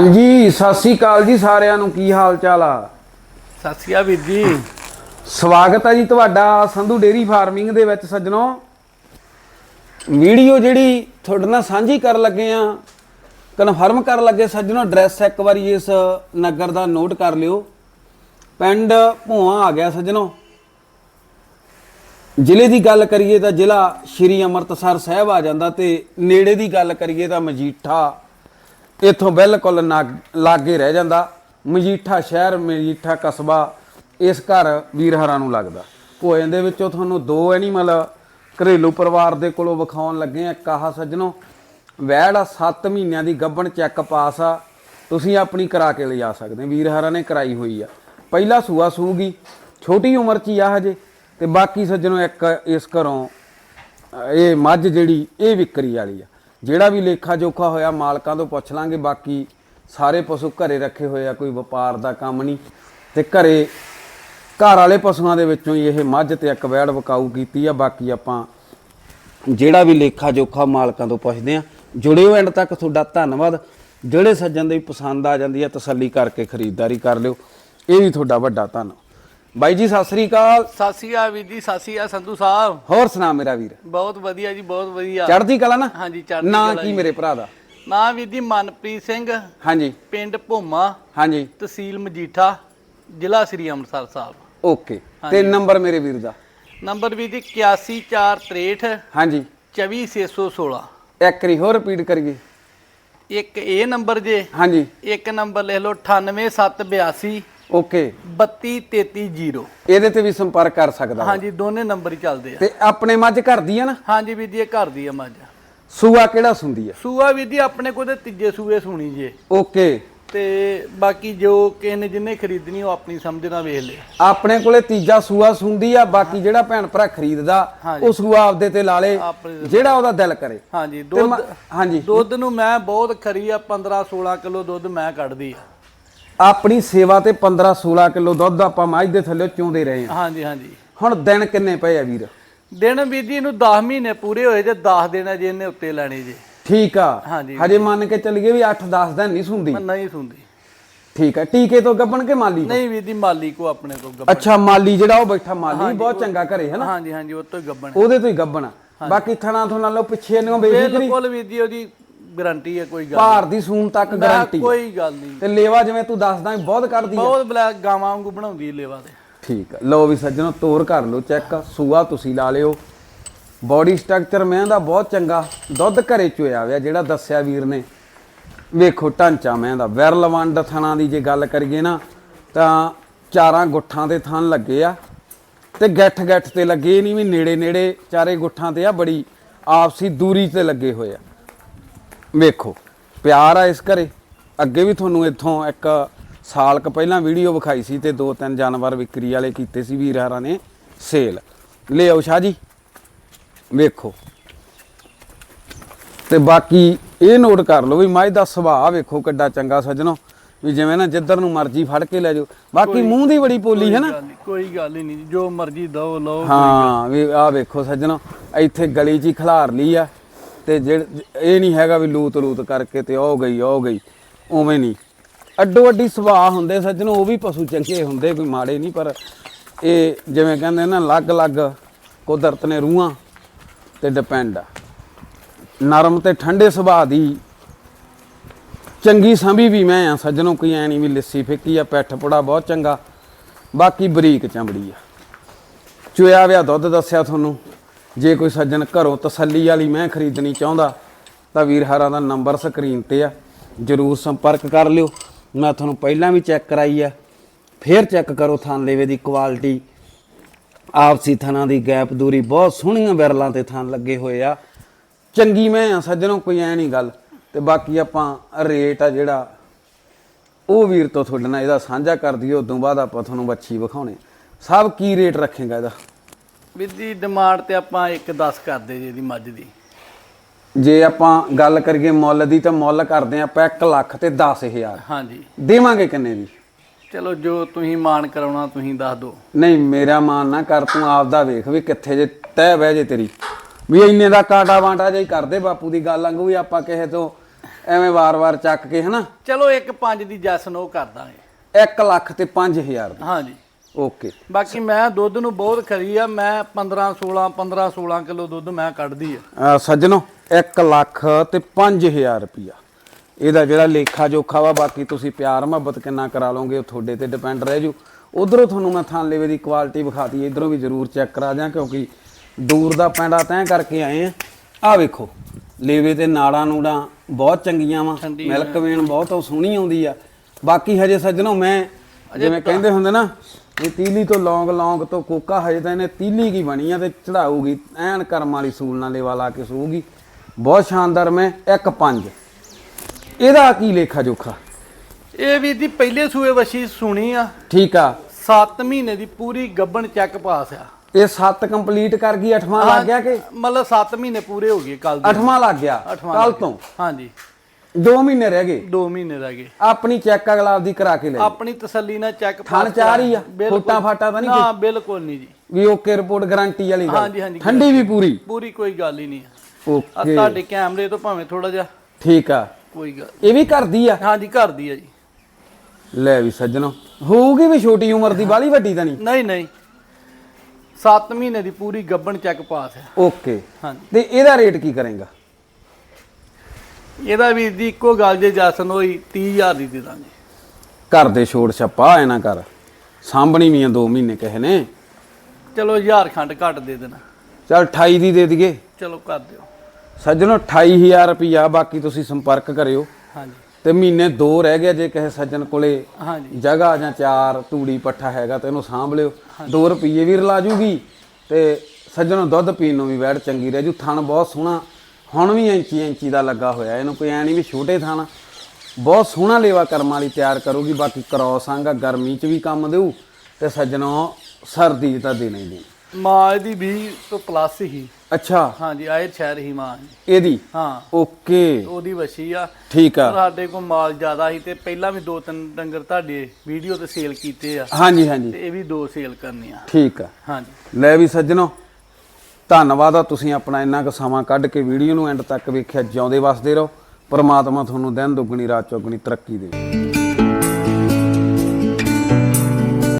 ਹਾਂਜੀ ਸਤਿ ਸ੍ਰੀ ਅਕਾਲ ਜੀ ਸਾਰਿਆਂ ਨੂੰ। ਕੀ ਹਾਲ ਚਾਲ ਆ? ਸਤਿ ਸ਼੍ਰੀ ਅਕਾਲ ਵੀਰ ਜੀ। ਸਵਾਗਤ ਹੈ ਜੀ ਤੁਹਾਡਾ ਸੰਧੂ ਡੇਰੀ ਫਾਰਮਿੰਗ ਦੇ ਵਿੱਚ ਸੱਜਣੋ। ਵੀਡੀਓ ਜਿਹੜੀ ਤੁਹਾਡੇ ਨਾਲ ਸਾਂਝੀ ਕਰਨ ਲੱਗੇ ਆ ਕਨਫਰਮ ਕਰਨ ਲੱਗੇ ਸੱਜਣੋ ਐਡਰੈਸ ਇੱਕ ਵਾਰੀ ਇਸ ਨਗਰ ਦਾ ਨੋਟ ਕਰ ਲਿਓ। ਪਿੰਡ ਭੂਆ ਆ ਗਿਆ ਸੱਜਣੋ। ਜ਼ਿਲ੍ਹੇ ਦੀ ਗੱਲ ਕਰੀਏ ਤਾਂ ਜ਼ਿਲ੍ਹਾ ਸ਼੍ਰੀ ਅੰਮ੍ਰਿਤਸਰ ਸਾਹਿਬ ਆ ਜਾਂਦਾ ਤੇ ਨੇੜੇ ਦੀ ਗੱਲ ਕਰੀਏ ਤਾਂ ਮਜੀਠਾ ਇੱਥੋਂ ਬਿਲਕੁਲ ਨਾਗ- ਲਾਗੇ ਰਹਿ ਜਾਂਦਾ। ਮਜੀਠਾ ਸ਼ਹਿਰ, ਮਜੀਠਾ ਕਸਬਾ ਇਸ ਘਰ ਵੀਰਹਰਾਂ ਨੂੰ ਲੱਗਦਾ। ਭੋਜਨ ਦੇ ਵਿੱਚੋਂ ਤੁਹਾਨੂੰ ਦੋ ਐਨੀਮਲ ਘਰੇਲੂ ਪਰਿਵਾਰ ਦੇ ਕੋਲੋਂ ਵਿਖਾਉਣ ਲੱਗੇ ਆ ਕਾਹ ਸੱਜਣੋ। ਵੈੜ ਆ 7 ਮਹੀਨਿਆਂ ਦੀ ਗੱਭਣ ਚੈੱਕ ਪਾਸ ਆ। ਤੁਸੀਂ ਆਪਣੀ ਕਰਾ ਕੇ ਲਿਜਾ ਸਕਦੇ ਹੋ। ਨੇ ਕਰਾਈ ਹੋਈ ਆ। ਪਹਿਲਾ ਸੂਆ ਸੂਗੀ, ਛੋਟੀ ਉਮਰ 'ਚ ਹੀ ਆ ਹਜੇ। ਤੇ ਬਾਕੀ ਸੱਜਣੋ ਇੱਕ ਇਸ ਘਰੋਂ, ਇਹ ਮੱਝ ਜਿਹੜੀ, ਇਹ ਵਿਕਰੀ ਵਾਲੀ ਆ। ਜਿਹੜਾ ਵੀ ਲੇਖਾ ਜੋਖਾ ਹੋਇਆ ਮਾਲਕਾਂ ਤੋਂ ਪੁੱਛ ਲਾਂਗੇ, ਬਾਕੀ ਸਾਰੇ ਪਸ਼ੂ ਘਰੇ ਰੱਖੇ ਹੋਏ ਆ, ਕੋਈ ਵਪਾਰ ਦਾ ਕੰਮ ਨਹੀਂ। ਤੇ ਘਰੇ ਘਰ ਵਾਲੇ ਪਸ਼ੂਆਂ ਦੇ ਵਿੱਚੋਂ ਹੀ ਇਹ ਮੱਝ ਤੇ ਇੱਕ ਵੈੜ ਵਕਾਊ ਕੀਤੀ ਆ, ਬਾਕੀ ਆਪਾਂ ਜਿਹੜਾ ਵੀ ਲੇਖਾ ਜੋਖਾ ਮਾਲਕਾਂ ਤੋਂ ਪੁੱਛਦੇ ਆ, ਜੁੜਿਓ ਐਂਡ ਤੱਕ ਤੁਹਾਡਾ ਧੰਨਵਾਦ। ਜਿਹੜੇ ਸੱਜਣ ਦੇ ਪਸੰਦ ਆ ਜਾਂਦੀ ਆ, ਤਸੱਲੀ ਕਰਕੇ ਖਰੀਦਦਾਰੀ ਕਰ ਲਿਓ। ਇਹ ਵੀ ਤੁਹਾਡਾ ਵੱਡਾ ਧੰਨਵਾਦ। ਬਾਈ ਜੀ ਸਤਿ ਸ੍ਰੀ ਅਕਾਲ। ਸਤਿ ਸ਼੍ਰੀ ਅਕਾਲ ਵੀਰ ਜੀ ਅਕਾਲ ਸੰਧੂ ਸਾਹਿਬ। ਹੋਰ ਸੁਣਾ ਮੇਰਾ ਵੀਰ। ਬਹੁਤ ਵਧੀਆ ਜੀ ਬਹੁਤ ਵਧੀਆ। ਚੜ੍ਹਦੀ ਕਲਾ ਨਾ? ਹਾਂਜੀ ਚੜ੍ਹਦੀ ਨਾਂ ਕਲਾ ਕੀ ਜੀ। ਮੇਰੇ ਭਰਾ ਦਾ? ਨਾਂ ਵੀਰ ਜੀ ਮਨਪ੍ਰੀਤ ਸਿੰਘ। ਹਾਂਜੀ। ਪਿੰਡ ਭੋਮਾ। ਹਾਂਜੀ। ਤਹਿਸੀਲ ਮਜੀਠਾ ਜ਼ਿਲ੍ਹਾ ਸ੍ਰੀ ਅੰਮ੍ਰਿਤਸਰ ਸਾਹਿਬ। ਓਕੇ। ਤੇ ਨੰਬਰ ਮੇਰੇ ਵੀਰ ਦਾ? ਨੰਬਰ ਵੀਰ ਜੀ 81463 ਹਾਂਜੀ। 24616 ਇੱਕ ਵਾਰੀ ਹੋਰ ਰਿਪੀਟ ਕਰੀਏ। ਇੱਕ ਇਹ ਨੰਬਰ ਜੇ। ਹਾਂਜੀ। ਇੱਕ ਨੰਬਰ ਲਿਖ ਲਓ 98782 ਓਕੇ। 3233 ਇਹਦੇ ਤੇ ਵੀ ਸੰਪਰਕ ਕਰ ਸਕਦਾ। ਵਾ। ਹਾਂਜੀ ਦੋਨੇ ਨੰਬਰ ਹੀ ਚੱਲਦੇ ਆ। ਤੇ ਆਪਣੇ ਮੱਝ ਘਰ ਦੀ ਆ ਨਾ? ਹਾਂਜੀ ਵੀਰ ਜੀ ਇਹ ਘਰ ਦੀ ਆ ਮੱਝ। ਸੂਆ ਕਿਹੜਾ ਸੁੰਦੀ ਆ? ਸੂਆ ਵੀਰ ਜੀ ਆਪਣੇ ਕੋਲ ਤੇ ਤੀਜੇ ਸੂਏ ਸੁਣੀ ਜੇ। ਓਕੇ। ਤੇ ਬਾਕੀ ਜੋ ਕਿਸੇ ਨੇ ਜਿੰਨੇ ਖਰੀਦਣੀ ਉਹ ਆਪਣੀ ਸਮਝ ਨਾਲ ਵੇਖ ਲੇ ਆਪਣੇ ਕੋਲੇ ਤੀਜਾ ਸੂਆ ਸੁੰਦੀ ਆ ਬਾਕੀ ਜਿਹੜਾ ਭੈਣ ਭਰਾ ਖਰੀਦਦਾ ਹਾਂਜੀ। ਉਹ ਸੂਆ ਆਪਦੇ ਤੇ ਲਾ ਲੇ ਆਪਣੇ ਜਿਹੜਾ ਉਹਦਾ ਦਿਲ ਕਰੇ। ਹਾਂਜੀ ਤੇ ਮ- ਦੁੱਧ ਹਾਂਜੀ। ਦੁੱਧ ਨੂੰ ਮੈਂ ਬਹੁਤ ਖਰੀ ਆ 15 16 ਕਿਲੋ ਦੁੱਧ ਮੈਂ ਕੱਢਦੀ ਆ। ਆਪਣੀ ਸੇਵਾ ਤੇ 15 16 ਕਿਲੋ ਦੁੱਧ ਆਪਾਂ ਮੱਝ ਦੇ ਥੱਲੇ ਚੋਂਦੇ ਰਹੇ ਆ ਹਾਂਜੀ ਹਾਂਜੀ। ਹੁਣ ਦਿਨ ਕਿੰਨੇ ਪਏ ਆ ਵੀਰ? ਦਿਨ ਵੀਰ ਜੀ ਨੂੰ 10 ਮਹੀਨੇ ਪੂਰੇ ਹੋਏ ਜੇ 10 ਦਿਨ ਅਜੇ ਇਹਨੇ ਉੱਤੇ ਲੈਣੇ ਜੇ। ਠੀਕ ਆ। ਹਾਂਜੀ। ਮੰਨ ਕੇ ਚੱਲੀਏ ਵੀ 8-10 ਦਿਨ ਨਹੀਂ ਸੁੰਦੀ। ਨਹੀਂ ਸੁਣਦੀ ਠੀਕ ਆ। ਟੀਕੇ ਤੋਂ ਗੱਬਣ ਕੇ ਮਾਲੀ ਤੋਂ? ਨਹੀਂ ਵੀਰ ਜੀ ਮਾਲੀ ਕੋ ਆਪਣੇ ਕੋ ਗੱਬਣ ਅੱਛਾ ਮਾਲੀ ਜਿਹੜਾ ਉਹ ਬੈਠਾ ਮਾਲੀ ਬਹੁਤ ਚੰਗਾ ਘਰੇ ਹੈ ਨਾ ਹਾਂਜੀ ਹਾਂਜੀ ਉਹ ਤੋਂ ਹੀ ਗੱਬਣ ਉਹਦੇ ਤੋਂ ਹੀ ਗੱਬਣ ਬਾਕੀ ਥਣਾ ਥੁਣਾ ਲਓ ਪਿੱਛੇ ਨੂੰ ਬੇਫਿਕਰੀ ਬਿਲਕੁਲ ਵੀਰ ਜੀ ਉਹਦੀ ਗਾਰੰਟੀ ਹੈ ਕੋਈ ਗੱਲ ਭਾਰ ਦੀ ਸੂਨ ਤੱਕ। ਗਾਰੰਟੀ ਕੋਈ ਗੱਲ ਨਹੀਂ। ਤੇ ਲੇਵਾ ਜਿਵੇਂ ਤੂੰ ਦੱਸਦਾ ਬਹੁਤ ਕਰਦੀ ਆ ਬਹੁਤ ਬਲੈਕ ਗਾਵਾਂ ਵਾਂਗੂ ਬਣਾਉਂਦੀ ਹੈ ਲੇਵਾ ਤੇ। ਠੀਕ ਆ। ਲਓ ਵੀ ਸੱਜਣੋ ਤੋਰ ਕਰ ਲਓ ਚੈੱਕ। ਸੂਆ ਤੁਸੀਂ ਲਾ ਲਿਓ। ਬਾਡੀ ਸਟਰਕਚਰ ਮੈਂ ਦਾ ਬਹੁਤ ਚੰਗਾ। ਦੁੱਧ ਘਰੇ ਚੋਇਆ ਹੋਇਆ ਜਿਹੜਾ ਦੱਸਿਆ ਵੀਰ ਨੇ। ਵੇਖੋ ਢਾਂਚਾ ਮੈਂ ਦਾ। ਵਿਰਲ ਵੰਡ ਥਣਾ ਦੀ ਜੇ ਗੱਲ ਕਰੀਏ ਨਾ ਤਾਂ ਚਾਰਾਂ ਗੁੱਠਾਂ ਦੇ ਥਣ ਲੱਗੇ ਆ। ਤੇ ਗੱਠ ਗੱਠ ਤੇ ਲੱਗੇ ਨਹੀਂ ਵੀ ਨੇੜੇ ਨੇੜੇ ਚਾਰੇ ਗੁੱਠਾਂ ਤੇ ਆ ਬੜੀ ਆਪਸੀ ਦੂਰੀ ਤੇ ਲੱਗੇ ਹੋਏ ਆ। ਵੇਖੋ ਪਿਆਰ ਆ ਇਸ ਘਰੇ। ਅੱਗੇ ਵੀ ਤੁਹਾਨੂੰ ਇੱਥੋਂ ਇੱਕ ਸਾਲ ਕ ਪਹਿਲਾਂ ਵੀਡੀਓ ਵਿਖਾਈ ਸੀ ਤੇ ਦੋ ਤਿੰਨ ਜਾਨਵਰ ਵਿਕਰੀ ਵਾਲੇ ਕੀਤੇ ਸੀ ਵੀਰ ਹਾਰਾਂ ਨੇ ਸੇਲ। ਲੈ ਆਓ ਸ਼ਾਹ ਜੀ। ਵੇਖੋ। ਤੇ ਬਾਕੀ ਇਹ ਨੋਟ ਕਰ ਲਓ ਵੀ ਮੱਝ ਦਾ ਸੁਭਾਅ ਵੇਖੋ ਕਿੱਡਾ ਚੰਗਾ ਸੱਜਣੋ ਵੀ ਜਿਵੇਂ ਨਾ ਜਿੱਧਰ ਨੂੰ ਮਰਜ਼ੀ ਫੜ ਕੇ ਲੈ ਜਾਓ। ਬਾਕੀ ਮੂੰਹ ਦੀ ਬੜੀ ਪੋਲੀ ਹੈ ਨਾ। ਕੋਈ ਗੱਲ ਹੀ ਨਹੀਂ ਜੋ ਮਰਜ਼ੀ ਦੋ ਲਓ ਹਾਂ ਵੀ ਆ ਵੇਖੋ ਸੱਜਣੋ ਇੱਥੇ ਗਲੀ 'ਚ ਹੀ ਖਿਲਾਰ ਲਈ ਆ। ਤੇ ਜਿਹੜੇ ਇਹ ਨਹੀਂ ਹੈਗਾ ਵੀ ਲੂਤ ਲੂਤ ਕਰਕੇ ਤੇ ਉਹ ਗਈ ਉਹ ਗਈ। ਉਵੇਂ ਨਹੀਂ। ਅੱਡੋ ਅੱਡੀ ਸੁਭਾਅ ਹੁੰਦੇ ਸੱਜਣੋ, ਉਹ ਵੀ ਪਸ਼ੂ ਚੰਗੇ ਹੁੰਦੇ, ਕੋਈ ਮਾੜੇ ਨਹੀਂ, ਪਰ ਇਹ ਜਿਵੇਂ ਕਹਿੰਦੇ ਨਾ ਅਲੱਗ-ਅਲੱਗ ਕੁਦਰਤ ਨੇ ਰੂਹਾਂ ਤੇ ਡਿਪੈਂਡ ਆ। ਨਰਮ ਤੇ ਠੰਡੇ ਸੁਭਾਅ ਦੀ ਚੰਗੀ ਸੰਭੀ ਵੀ ਮੈਂ ਆ ਸੱਜਣੋ, ਕੋਈ ਐ ਨਹੀਂ ਵੀ ਲਿੱਸੀ ਫਿੱਕੀ ਆ, ਪੈਠ ਪੜਾ ਬਹੁਤ ਚੰਗਾ। ਬਾਕੀ ਬਰੀਕ ਚਮੜੀ ਆ। ਚੋਇਆ ਵਿਆ ਦੁੱਧ ਦੱਸਿਆ ਤੁਹਾਨੂੰ। ਜੇ ਕੋਈ ਸੱਜਣ ਘਰੋਂ ਤਸੱਲੀ ਵਾਲੀ ਮੈਂ ਖਰੀਦਣੀ ਚਾਹੁੰਦਾ, ਤਾਂ ਵੀਰ ਹਾਰਾਂ ਦਾ ਨੰਬਰ ਸਕਰੀਨ ਤੇ ਆ। ਜਰੂਰ ਸੰਪਰਕ ਕਰ ਲਿਓ। ਮੈਂ ਤੁਹਾਨੂੰ ਪਹਿਲਾਂ ਵੀ ਚੈੱਕ ਕਰਾਈ ਆ। ਫੇਰ ਚੈੱਕ ਕਰੋ ਥਣ ਲੇਵੇ ਦੀ ਕੁਆਲਿਟੀ। ਆਪਸੀ ਥਣਾਂ ਦੀ ਗੈਪ ਦੂਰੀ ਬਹੁਤ ਸੋਹਣੀਆਂ ਵਿਰਲਾਂ ਤੇ ਥਣ ਲੱਗੇ ਹੋਏ ਆ। ਚੰਗੀ ਮੈਂ ਆ ਸੱਜਣੋ, ਕੋਈ ਐ ਨਹੀਂ ਗੱਲ। ਤੇ ਬਾਕੀ ਆਪਾਂ ਰੇਟ ਆ ਜਿਹੜਾ, ਉਹ ਵੀਰ ਤੋਂ ਤੁਹਾਡੇ ਨਾਲ ਇਹਦਾ ਸਾਂਝਾ ਕਰ ਦਈਏ ਉਦੋਂ ਬਾਅਦ ਆਪਾਂ ਤੁਹਾਨੂੰ ਬੱਚੀ ਵਿਖਾਉਣੇ। ਸਭ ਕੀ ਰੇਟ ਰੱਖੇਗਾ ਇਹਦਾ? ਵੀਰ ਜੀ ਡਿਮਾਂਡ ਤੇ ਆਪਾਂ 1.10 ਕਰਦੇ ਜੀ ਇਹਦੀ ਮੱਝ ਦੀ। ਜੇ ਆਪਾਂ ਗੱਲ ਕਰੀਏ ਮੁੱਲ ਦੀ ਤਾਂ ਮੁੱਲ ਕਰਦੇ ਆਪਾਂ 1 ਲੱਖ ਤੇ 10000 ਹਾਂਜੀ। ਦੇਵਾਂਗੇ ਕਿੰਨੇ ਦੀ? ਚਲੋ ਜੋ ਤੁਸੀਂ ਮਾਨ ਕਰਾਉਣਾ ਤੁਸੀਂ ਦੱਸ ਦਿਓ। ਨਹੀਂ ਮੇਰਾ ਮਾਨ ਨਾ ਕਰ ਤੂੰ ਆਪਦਾ ਵੇਖ ਵੀ ਕਿੱਥੇ ਜੇ ਤਹਿ ਬਹਿ ਜੇ ਤੇਰੀ। ਵੀ ਇੰਨੇ ਦਾ ਕਾਟਾ ਵਾਂਟਾ ਜੇ ਕਰਦੇ ਬਾਪੂ ਦੀ ਗੱਲ ਵਾਂਗੂ ਵੀ ਆਪਾਂ ਕਿਸੇ ਤੋਂ ਐਵੇਂ ਵਾਰ-ਵਾਰ ਚੱਕ ਕੇ ਹਨਾ। ਚਲੋ ਇੱਕ ਪੰਜ ਦੀ ਜੈਸ ਨੋ ਕਰ ਦਾਂਗੇ। 1 ਲੱਖ ਤੇ 5000 ਦੀ। ਹਾਂਜੀ। ਓਕੇ। ਬਾਕੀ ਮੈਂ ਦੁੱਧ ਨੂੰ ਬਹੁਤ ਖਰੀ ਆ ਮੈਂ 15 16 15 16 ਕਿਲੋ ਦੁੱਧ ਮੈਂ ਕੱਢਦੀ ਆ। ਸੱਜਣੋ 1 ਲੱਖ ਤੇ 5000 ਰੁਪਿਆ ਇਹਦਾ ਜਿਹੜਾ ਲੇਖਾ ਜੋਖਾ ਵਾ ਬਾਕੀ ਤੁਸੀਂ ਪਿਆਰ ਮੁਹੱਬਤ ਕਿੰਨਾ ਕਰਾ ਲਓਗੇ ਉਹ ਤੁਹਾਡੇ ਤੇ ਡਿਪੈਂਡ ਰਹਿ ਜੂ। ਉਧਰੋਂ ਤੁਹਾਨੂੰ ਮੈਂ ਥਾਂ ਲੇਵੇ ਦੀ ਕੁਆਲਿਟੀ ਵਿਖਾਤੀ ਇਧਰੋਂ ਵੀ ਜ਼ਰੂਰ ਚੈੱਕ ਕਰਾ ਦਿਆਂ ਕਿਉਂਕਿ ਦੂਰ ਦਾ ਪੈਂਡਾ ਤੈਅ ਕਰਕੇ ਆਏ ਆ। ਆ ਵੇਖੋ ਲੇਵੇ ਤੇ ਨਾੜਾਂ ਨੂੜਾਂ ਬਹੁਤ ਚੰਗੀਆਂ ਵਾ ਮਿਲਕ ਵੇਣ ਬਹੁਤ ਸੋਹਣੀ ਆਉਂਦੀ ਆ। ਬਾਕੀ ਹਜੇ ਸੱਜਣੋ ਮੈਂ ਜਿਵੇਂ ਕਹਿੰਦੇ ਹੁੰਦੇ ਨਾ ਇਹ ਤੀਲੀ ਤੋਂ ਲੌਂਗ ਲੌਂਗ ਤੋਂ ਕੋਕਾ ਹਜੇ ਤਾਂ ਇਹਨੇ ਤੀਲੀ ਕੀ ਬਣੀ ਆ ਤੇ ਚੜਾਊਗੀ। ਐਨ ਕਰਮ ਵਾਲੀ ਸੂਲ ਨਾਲ ਲੇਵਾ ਲਾ ਕੇ ਸੂਗੀ ਬਹੁਤ ਸ਼ਾਨਦਾਰ ਮੈਂ 1.5 ਇਹਦਾ ਕੀ ਲੇਖਾ ਜੋਖਾ? ਇਹ ਵੀ ਦੀ ਪਹਿਲੇ ਸੂਏ ਵਛੀ ਸੁਣੀ ਆ। ਠੀਕ ਆ। 7 ਮਹੀਨੇ ਦੀ ਪੂਰੀ ਗੱਬਣ ਚੈੱਕ ਪਾਸ ਆ। ਇਹ 7 ਕੰਪਲੀਟ ਕਰ ਗਈ 8ਵਾਂ ਲੱਗ ਗਿਆ ਕਿ? ਮਤਲਬ 7 ਮਹੀਨੇ ਪੂਰੇ ਹੋ ਗਏ ਕੱਲ ਦੇ। 8ਵਾਂ ਲੱਗ ਗਿਆ। ਅੱਠਵਾਂ ਕੱਲ ਤੋਂ? ਹਾਂਜੀ। 2 ਮਹੀਨੇ ਰਹਿ ਗਏ। 2 ਮਹੀਨੇ ਰਹਿ ਗਏ। ਆਪਣੀ ਚੈੱਕ ਅਗਲਾ ਆਪਦੀ ਕਰਾ ਕੇ ਲੈ ਆਪਣੀ ਤਸੱਲੀ ਨਾਲ ਚੈੱਕ ਥਣ ਚਾਰ ਹੀ ਆ? ਫੋਟਾ ਫਾਟਾ ਤਾਂ ਨਹੀਂ ਨਾ ਬਿਲਕੁਲ ਨਹੀਂ ਜੀ। ਵੀ ਓਕੇ ਰਿਪੋਰਟ ਗਾਰੰਟੀ ਵਾਲੀ ਗੱਲ। ਹਾਂਜੀ, ਹਾਂਜੀ, ਠੰਡੀ ਵੀ ਪੂਰੀ। ਪੂਰੀ ਕੋਈ ਗੱਲ ਹੀ ਨਹੀਂ ਆ। ਓਕੇ। ਤੁਹਾਡੇ ਕੈਮਰੇ ਤੋਂ ਭਾਵੇਂ ਥੋੜਾ ਜਿਹਾ। ਠੀਕ ਆ। ਕੋਈ ਗੱਲ ਇਹ ਵੀ ਕਰਦੀ ਆ? ਹਾਂਜੀ ਘਰ ਦੀ ਆ ਜੀ। ਲੈ ਵੀ ਸੱਜਣੋ ਹੋਊਗੀ ਵੀ ਛੋਟੀ ਉਮਰ ਦੀ ਬਾਲੀ ਵੱਡੀ ਤਾਂ ਨਹੀਂ? ਨਹੀਂ ਨਹੀਂ। 7 ਮਹੀਨੇ ਦੀ ਪੂਰੀ ਗੱਬਣ ਚੈੱਕ ਪਾਸ ਆ। ਓਕੇ। ਹਾਂਜੀ। ਤੇ ਇਹਦਾ ਰੇਟ ਕੀ ਕਰੇਗਾ? ਇਹਦਾ ਵੀ ਦੀ ਇੱਕੋ ਗੱਲ ਜੇ ਜਸਨ ਹੋਈ 30000 ਦੀ ਦੇ ਦਾਂਗੇ। ਘਰ ਦੇ ਛੋੜ ਛੱਪਾ ਐ ਨਾ ਕਰ ਸਾਂਭਣੀ ਵੀ ਆ 2 ਮਹੀਨੇ ਕਹੇ ਨੇ। ਚਲੋ 1000 ਖੰਡ ਘੱਟ ਦੇ ਦੇਣਾ। ਚਲ 28 ਦੀ ਦੇ ਦਈਏ। ਚਲੋ ਕਰ ਦਿਓ। ਸੱਜਣੋ 28000 ਰੁਪਿਆ ਬਾਕੀ ਤੁਸੀਂ ਸੰਪਰਕ ਕਰਿਓ। ਹਾਂਜੀ। ਤੇ ਮਹੀਨੇ ਦੋ ਰਹਿ ਗਏ ਜੇ ਕਿਸੇ ਸੱਜਣ ਕੋਲੇ ਹਾਂਜੀ। ਜਗ੍ਹਾ ਜਾਂ ਚਾਰ ਤੂੜੀ ਪੱਠਾ ਹੈਗਾ ਤੇ ਇਹਨੂੰ ਸਾਂਭ ਲਿਓ। 2 ਰੁਪਏ ਵੀ ਰਲਾ ਜੂਗੀ ਤੇ ਸੱਜਣੋ ਦੁੱਧ ਪੀਣ ਨੂੰ ਵੀ ਵੈੜ ਚੰਗੀ ਰਹਿ ਜੂ। ਥਣ ਬਹੁਤ ਸੋਹਣਾ ਹੁਣ ਵੀ ਇੰਚੀ ਇੰਚੀ ਦਾ ਲੱਗਾ ਹੋਇਆ ਇਹਨੂੰ ਕੋਈ ਐ ਨਹੀਂ ਵੀ ਛੋਟੇ ਥਣ। ਬਹੁਤ ਸੋਹਣਾ ਲੇਵਾ ਕਰਮ ਵਾਲੀ ਤਿਆਰ ਕਰੂਗੀ ਬਾਕੀ ਕਰੋਸ ਆਂਗਾ ਗਰਮੀ 'ਚ ਵੀ ਕੰਮ ਦੇਊ ਤੇ ਸੱਜਣੋ ਸਰਦੀ ਤਾਂ ਦੇਣਾ ਹੀ ਦੇਣਾ। ਮਾਂ ਇਹਦੀ 20 ਤੋਂ ਪਲੱਸ ਹੀ। ਅੱਛਾ। ਹਾਂਜੀ ਆਏ ਸ਼ਹਿਰ ਹੀ ਮਾਂ। ਇਹਦੀ। ਹਾਂ। ਓਕੇ। ਉਹਦੀ ਵਛੀ ਆ। ਠੀਕ ਆ। ਸਾਡੇ ਕੋਲ ਮਾਲ ਜ਼ਿਆਦਾ ਸੀ ਤੇ ਪਹਿਲਾਂ ਵੀ ਦੋ ਤਿੰਨ ਡੰਗਰ ਤੁਹਾਡੇ ਵੀਡੀਓ ਤੇ ਸੇਲ ਕੀਤੇ ਆ। ਹਾਂਜੀ ਹਾਂਜੀ। ਤੇ ਇਹ ਵੀ ਦੋ ਸੇਲ ਕਰਨੇ ਆ। ਠੀਕ ਆ। ਹਾਂਜੀ। ਲੈ ਵੀ ਸੱਜਣੋ ਧੰਨਵਾਦ ਆ, ਤੁਸੀਂ ਆਪਣਾ ਇੰਨਾ ਕੁ ਸਮਾਂ ਕੱਢ ਕੇ ਵੀਡੀਓ ਨੂੰ ਐਂਡ ਤੱਕ ਵੇਖਿਆ, ਜਿਉਂਦੇ ਵਸਦੇ ਰਹੋ। ਪਰਮਾਤਮਾ ਤੁਹਾਨੂੰ ਦਿਨ ਦੁੱਗਣੀ, ਰਾਤ ਚੌਗਣੀ ਤਰੱਕੀ ਦੇਵੇ।